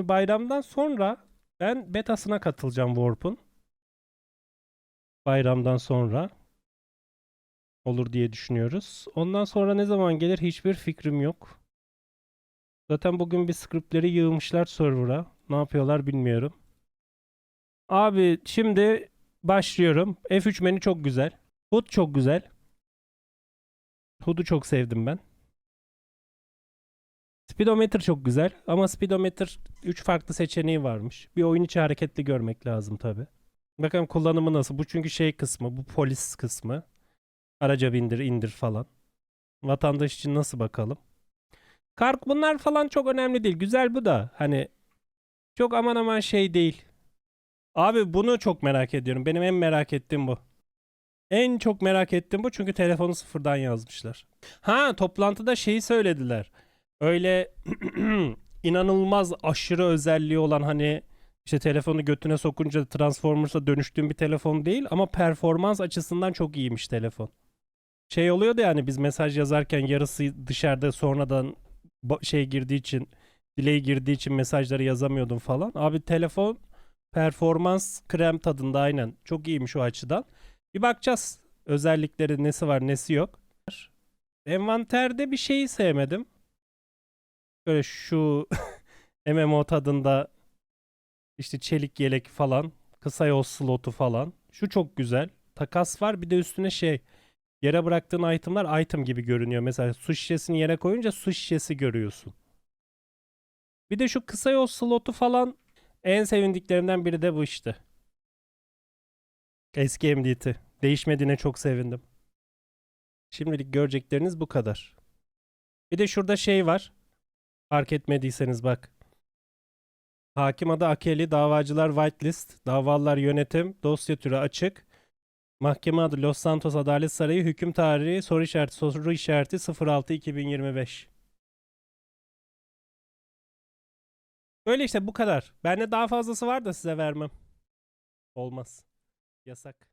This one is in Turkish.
Şimdi bayramdan sonra ben betasına katılacağım Warp'un. Bayramdan sonra olur diye düşünüyoruz. Ondan sonra ne zaman gelir hiçbir fikrim yok. Zaten bugün bir scriptleri yığmışlar server'a. Ne yapıyorlar bilmiyorum. Abi şimdi başlıyorum. F3 menü çok güzel. HUD çok güzel. HUD'u çok sevdim ben. Speedometer çok güzel ama speedometer 3 farklı seçeneği varmış. Bir oyun içi hareketli görmek lazım tabi. Bakalım kullanımı nasıl? Bu çünkü şey kısmı, bu polis kısmı. Araca bindir, indir falan. Vatandaş için nasıl bakalım? Kart bunlar falan çok önemli değil. Güzel bu da. Hani çok aman aman şey değil. Abi bunu çok merak ediyorum. Benim en merak ettiğim bu. En çok merak ettiğim bu çünkü telefonu sıfırdan yazmışlar. Ha toplantıda şeyi söylediler. Öyle inanılmaz aşırı özelliği olan hani işte telefonu götüne sokunca Transformers'a dönüştüğün bir telefon değil ama performans açısından çok iyiymiş telefon. Şey oluyordu yani biz mesaj yazarken yarısı dışarıda sonradan şey girdiği için delay girdiği için mesajları yazamıyordum falan. Abi telefon performans krem tadında aynen. Çok iyiymiş o açıdan. Bir bakacağız özellikleri nesi var nesi yok. Envanterde bir şeyi sevmedim. Böyle şu MMO tadında işte çelik yelek falan, kısa yol slotu falan. Şu çok güzel. Takas var bir de üstüne şey yere bıraktığın itemlar item gibi görünüyor. Mesela su şişesini yere koyunca su şişesi görüyorsun. Bir de şu kısa yol slotu falan en sevindiklerimden biri de bu işte. Eski MDT. Değişmediğine çok sevindim. Şimdilik görecekleriniz bu kadar. Bir de şurada şey var. Fark etmediyseniz bak. Hakim adı Akeli, davacılar whitelist, davalar yönetim, dosya türü açık. Mahkeme adı Los Santos Adalet Sarayı, hüküm tarihi, soru işareti, soru işareti 06-2025. Böyle işte bu kadar. Bende daha fazlası var da size vermem. Olmaz. Yasak.